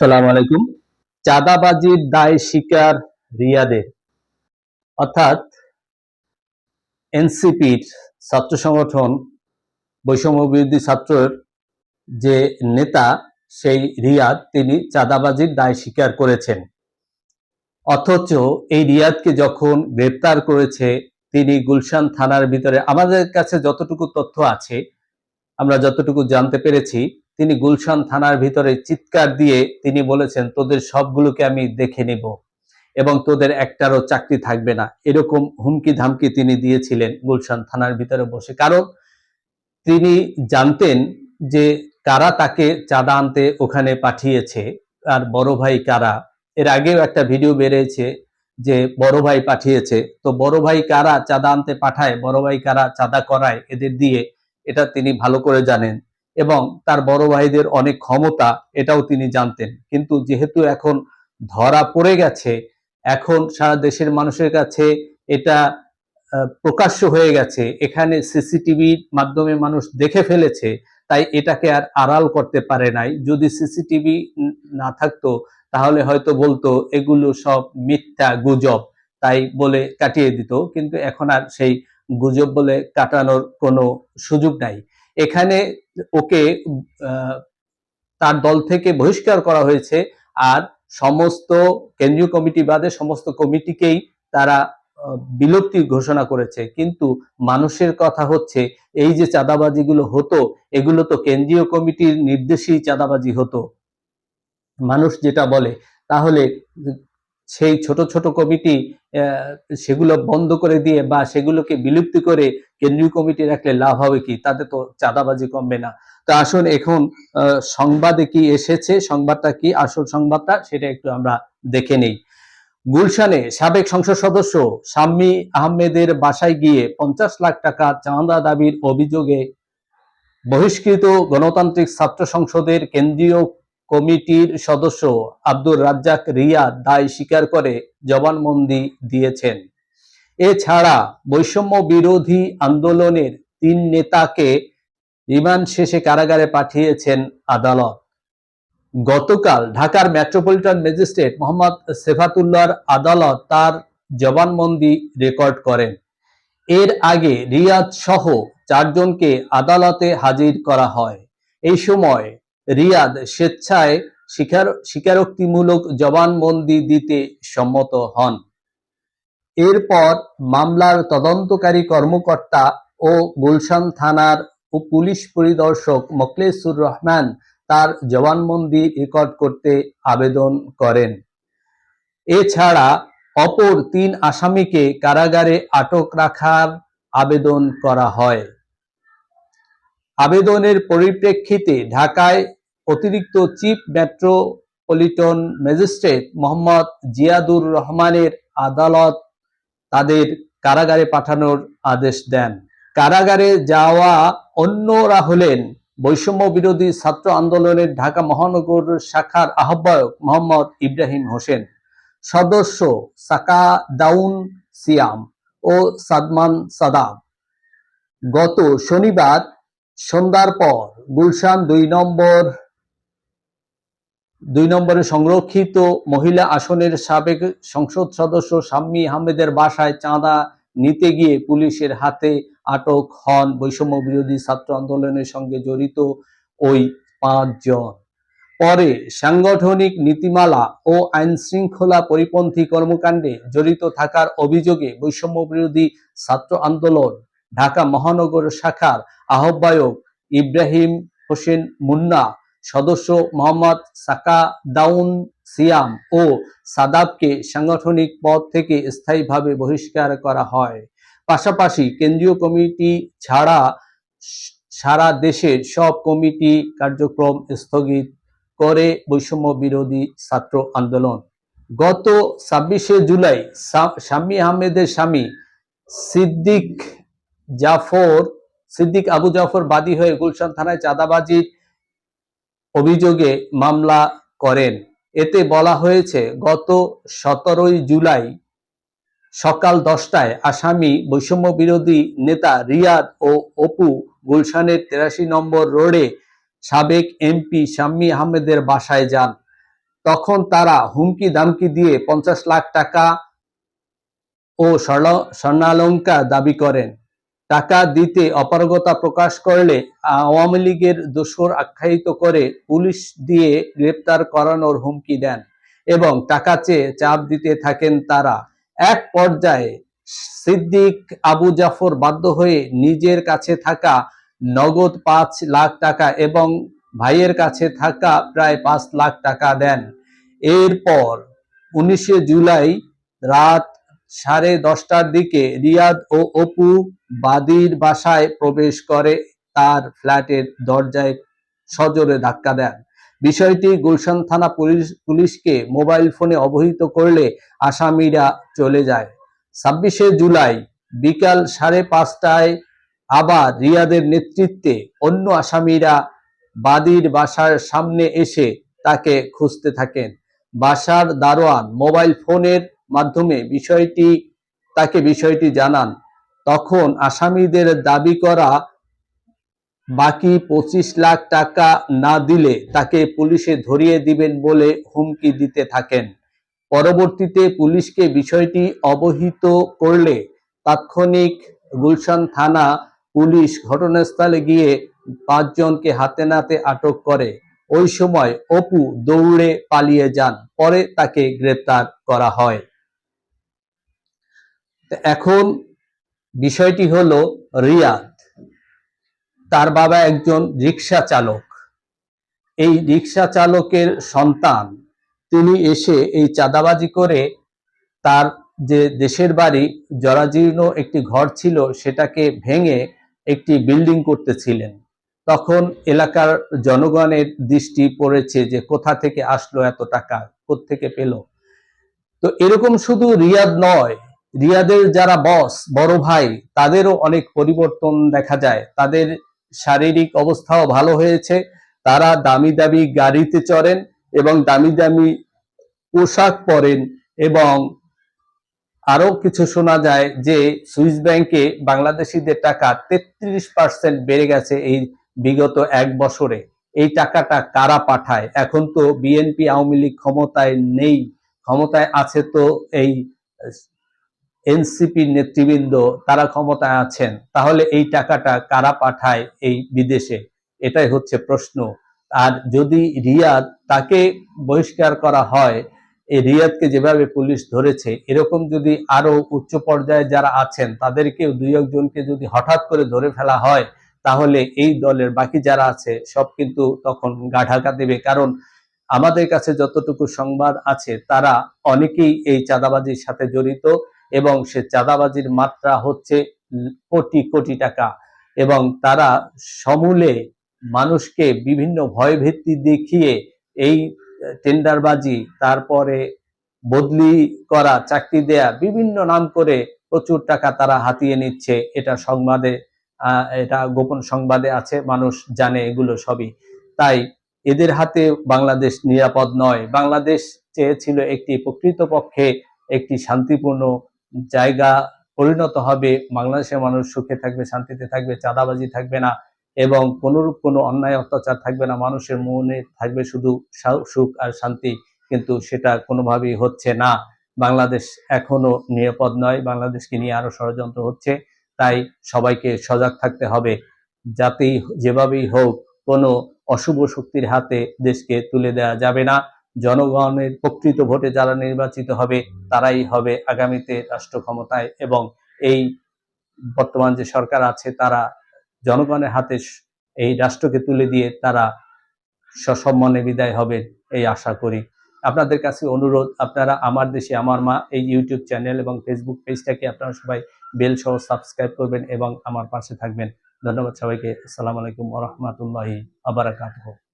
সালাম আলাইকুম। চাঁদাবাজির দায় স্বীকার রিয়াদের। অর্থাৎ এনসিপির ছাত্র সংগঠন, বৈষম্য বিরোধী ছাত্রের যে নেতা, সেই রিয়াদ, তিনি চাঁদাবাজির দায় স্বীকার করেছেন। অথচ এই রিয়াদকে যখন গ্রেপ্তার করেছে, তিনি গুলশান থানার ভিতরে, আমাদের কাছে যতটুকু তথ্য আছে, আমরা যতটুকু জানতে পেরেছি তিনি গুলশান থানার ভিতরে চিৎকার দিয়ে তিনি বলেছেন, তোদের সবগুলোকে আমি দেখে নিব এবং তোদের একটারও চাকরি থাকবে না। এরকম হুমকি ধামকি তিনি দিয়েছিলেন গুলশান থানার ভিতরে বসে। কারণ তিনি জানতেন যে কারা তাকে চাঁদা আনতে ওখানে পাঠিয়েছে আর বড় ভাই কারা। এর আগেও একটা ভিডিও বেরিয়েছে যে বড় ভাই পাঠিয়েছে। তো বড় ভাই কারা চাঁদা আনতে পাঠায়, বড় ভাই কারা চাঁদা করায় এদের দিয়ে, এটা তিনি ভালো করে জানেন। এবং তার বড় ভাইদের অনেক ক্ষমতা এটাও তিনি জানতেন। কিন্তু যেহেতু এখন ধরা পড়ে গেছে, এখন সারা দেশের মানুষের কাছে এটা প্রকাশ্য হয়ে গেছে। এখানে সিসিটিভির মাধ্যমে মানুষ দেখে ফেলেছে, তাই এটাকে আর আড়াল করতে পারে নাই। যদি সিসিটিভি না থাকতো, তাহলে হয়তো বলতো, এগুলো সব মিথ্যা গুজব। তাই বলে কাটিয়ে দিত। কিন্তু এখন আর সেই গুজব বলে কাটানোর কোনো সুযোগ নাই। এখানে ওকে তার দল থেকে বহিষ্কার করা হয়েছে আর সমস্ত কেন্দ্রীয় কমিটি বাদে সমস্ত কমিটিকেই তারা বিলুপ্তি ঘোষণা করেছে। কিন্তু মানুষের কথা হচ্ছে, এই যে চাঁদাবাজিগুলো হতো, এগুলো তো কেন্দ্রীয় কমিটির নির্দেশেই চাঁদাবাজি হতো। মানুষ যেটা বলে, তাহলে সেই ছোট ছোট কমিটি সেগুলো বন্ধ করে দিয়ে বা সেগুলোকে বিলুপ্তি করে কেন্দ্রীয় কমিটি রাখলে লাভ হবে কি? তাতে তো চাঁদাবাজি কমবে না। তো আসুন এখন সংবাদে কি এসেছে? সংবাদটা কি? আসল সংবাদটা সেটা একটু আমরা দেখে নেই। গুলশানে সাবেক সংসদ সদস্য শাম্মী আহমেদের বাসায় গিয়ে পঞ্চাশ লাখ টাকা চাঁদা দাবির অভিযোগে বহিষ্কৃত গণতান্ত্রিক ছাত্র সংসদের কেন্দ্রীয় কমিটির সদস্য আব্দুর রাজ্জাক রিয়া দায় স্বীকার করে জবানবন্দি দিয়েছেন। এছাড়া বৈষম্য বিরোধী আন্দোলনের তিন নেতাকে রিমান্ড শেষে কারাগারে পাঠিয়েছেন আদালত। গতকাল ঢাকার মেট্রোপলিটন ম্যাজিস্ট্রেট মোহাম্মদ সেফাতুল্লাহর আদালত তার জবানবন্দি রেকর্ড করেন। এর আগে রিয়াদ সহ চারজনকে আদালতে হাজির করা হয়। এই সময় রিয়াদ স্বেচ্ছায় স্বীকার স্বীকারোক্তিমূলক জবানবন্দি দিতে সম্মত হন। এরপর মামলার তদন্তকারী কর্মকর্তা ও গুলশান থানার উপ পুলিশ পরিদর্শক মোকলেসুর রহমান তার জবানবন্দি রেকর্ড করতে আবেদন করেন। এছাড়া অপর তিন আসামিকে কারাগারে আটক রাখার আবেদন করা হয়। আবেদনের পরিপ্রেক্ষিতে ঢাকায় অতিরিক্ত chief metropolitan magistrate Mohammad Ziadur রহমানের আদালত তাদের কারাগারে পাঠানোর আদেশ দেন। কারাগারে যাওয়া অন্যরা হলেন বৈষম্য বিরোধী ছাত্র আন্দোলনের ঢাকা মহানগর শাখার আহ্বায়ক মোহাম্মদ ইব্রাহিম হোসেন, সদস্য সাকা দাউন সিয়াম ও সাদমান সাদাব। গত শনিবার সন্ধ্যার পর গুলশান দুই নম্বর, দুই নম্বরে সংরক্ষিত মহিলা আসনের সাবেক সংসদ সদস্য শাম্মী আহমেদের বাসায় চাঁদা নিতে গিয়ে পুলিশের হাতে আটক হন বৈষম্য বিরোধী ছাত্র আন্দোলনের সঙ্গে জড়িত ওই পাঁচজন। পরে সাংগঠনিক নীতিমালা ও আইন শৃঙ্খলা পরিপন্থী কর্মকাণ্ডে জড়িত থাকার অভিযোগে বৈষম্য বিরোধী ছাত্র আন্দোলন ঢাকা মহানগর শাখার আহ্বায়ক ইব্রাহিম হোসেন মুন্না, সদস্য মোহাম্মদ সাকা দাউন সিয়াম ও সাদাবকে সাংগঠনিক পদ থেকে স্থায়ীভাবে বহিষ্কার করা হয়। পাশাপাশি কেন্দ্রীয় কমিটি ছাড়া সারা দেশের সব কমিটি কার্যক্রম স্থগিত করে বৈষম্য বিরোধী ছাত্র আন্দোলন। গত ছাব্বিশে জুলাই সা- শামী আহমেদের স্বামী সিদ্দিক জাফর সিদ্দিক আবু জাফর বাদী হয়ে গুলশান থানায় চাঁদাবাজির অভিযোগে মামলা করেন। এতে বলা হয়েছে, গত সতেরোই জুলাই সকাল দশটায় আসামি বৈষম্য বিরোধী নেতা রিয়াদ ও অপু গুলশানের তেরাশি নম্বর রোডে সাবেক এমপি শাম্মী আহমেদের বাসায় যান। তখন তারা হুমকি দামকি দিয়ে পঞ্চাশ লাখ টাকা ও স্বর্ণালঙ্কা দাবি করেন। টাকা দিতে অপারগতা প্রকাশ করলে, আওয়ামী লীগের দোষর আখ্যায়িত করে পুলিশ দিয়ে গ্রেপ্তার করানোর হুমকি দেন এবং টাকা চেয়ে চাপ দিতে থাকেন তারা। এক পর্যায়ে সিদ্দিক আবু জাফর বাধ্য হয়ে নিজের কাছে থাকা নগদ পাঁচ লাখ টাকা এবং ভাইয়ের কাছে থাকা প্রায় পাঁচ লাখ টাকা দেন। এরপর উনিশে জুলাই রাত সাড়ে দশটার দিকে রিয়াদ ও অপু বাদির বাসায় প্রবেশ করে তার ফ্ল্যাটের দরজায় সজোরে ধাক্কা দেন। বিষয়টি গুলশান থানা পুলিশ, পুলিশকে মোবাইল ফোনে অবহিত করলে আসামিরা চলে যায়। ছাব্বিশে জুলাই বিকাল সাড়ে পাঁচটায় আবার রিয়াদের নেতৃত্বে অন্য আসামিরা বাদির বাসার সামনে এসে তাকে খুঁজতে থাকেন। বাসার দারোয়ান মোবাইল ফোনের মাধ্যমে বিষয়টি, তাকে বিষয়টি জানান, তখন আসামিদের দাবি করা বাকি পঁচিশ লাখ টাকা না দিলে তাকে পুলিশে ধরিয়ে দিবেন বলে হুমকি দিতে থাকেন। পরবর্তীতে পুলিশকে বিষয়টি অবহিত করলে তাৎক্ষণিক গুলশান থানা পুলিশ ঘটনাস্থলে গিয়ে পাঁচজনকে হাতে নাতে আটক করে। ওই সময় অপু দৌড়ে পালিয়ে যান, পরে তাকে গ্রেপ্তার করা হয়। এখন বিষয়টি হলো রিয়াদ। তার বাবা একজন রিক্সা চালক। এই রিক্সা চালকের সন্তান, তিনি এসে এই চাঁদাবাজি করে তার যে দেশের বাড়ি, জরাজীর্ণ একটি ঘর ছিল, সেটাকে ভেঙে একটি বিল্ডিং করতেছিলেন। তখন এলাকার জনগণের দৃষ্টি পড়েছে যে কোথা থেকে আসলো এত টাকা থেকে পেল। তো এরকম শুধু রিয়াদ নয় রিয়াদের যারা বস বড় ভাই, তাদেরও অনেক পরিবর্তন দেখা যায়। তাদের শারীরিক অবস্থাও ভালো হয়েছে। তারা দামি দামি গাড়িতে চড়েন এবং দামি দামি পোশাক পরেন এবং আরও কিছু শোনা যায় যে সুইস ব্যাংকে বাংলাদেশিদের টাকা তেত্রিশ পার্সেন্ট বেড়ে গেছে এই বিগত এক বছরে। এই টাকাটা কারা পাঠায়? এখন তো বিএনপি, আওয়ামী লীগ ক্ষমতায় নেই। ক্ষমতায় আছে তো এই এনসিপি নেতৃবৃন্দ তারা ক্ষমতায় আছেন, তাহলে এই টাকাটা কারা পাঠায় এই বিদেশে? এটাই হচ্ছে প্রশ্ন। আর যদি রিয়াদ তাকে বহিষ্কার করা হয় এই রিয়াদকে যেভাবে পুলিশ ধরেছে, এরকম যদি আরও উচ্চ পর্যায়ে যারা আছেন, তাদেরকেও দুই একজনকে যদি হঠাৎ করে ধরে ফেলা হয়, তাহলে এই দলের বাকি যারা আছে, সব কিন্তু তখন গাঢাকা দেবে। কারণ আমাদের কাছে যতটুকু সংবাদ আছে, তারা অনেকেই এই চাঁদাবাজির সাথে জড়িত। এবং সে চাঁদাবাজির মাত্রা হচ্ছে কোটি কোটি টাকা। এবং তারা সমূলে মানুষকে বিভিন্ন ভয়ভীতি দেখিয়ে এই টেন্ডারবাজি, তারপরে বদলি করা, চাকরি দেয়া, বিভিন্ন নাম করে প্রচুর টাকা তারা হাতিয়ে নিচ্ছে। এটা সংবাদে এটা গোপন সংবাদে আছে, মানুষ জানে এগুলো সবই। তাই এদের হাতে বাংলাদেশ নিরাপদ নয়। বাংলাদেশ চেয়েছিল একটি প্রকৃতপক্ষে একটি শান্তিপূর্ণ জায়গা পরিণত হবে, বাংলাদেশের মানুষ সুখে থাকবে, শান্তিতে থাকবে, চাঁদাবাজি থাকবে না এবং কোনোরূপ কোনো অন্যায়, অত্যাচার থাকবে না। মানুষের মনে থাকবে শুধু সুখ আর শান্তি, কিন্তু সেটা কোনোভাবেই হচ্ছে না। বাংলাদেশ এখনও নিরাপদ নয়, বাংলাদেশকে নিয়ে আরও ষড়যন্ত্র হচ্ছে, তাই সবাইকে সজাগ থাকতে হবে। যাতেই যেভাবেই হোক, কোনো অশুভ শক্তির হাতে দেশকে তুলে দেওয়া যাবে না। জনগণের প্রকৃত ভোটে যারা নির্বাচিত হবে, তারাই হবে আগামীতে রাষ্ট্র ক্ষমতায় এবং এই বর্তমান যে সরকার আছে, তারা জনগণের হাতে এই রাষ্ট্রকে তুলে দিয়ে তারা সসম্মানে বিদায় হবেন এই আশা করি। আপনাদের কাছে অনুরোধ, আপনারা আমার দেশে, আমার মা এই ইউটিউব চ্যানেল এবং ফেসবুক পেজটাকে আপনারা সবাই বেল সহ সাবস্ক্রাইব করবেন এবং আমার পাশে থাকবেন। ধন্যবাদ সবাইকে। আসসালামু আলাইকুম রহমতুল্লাহি আবরাকাত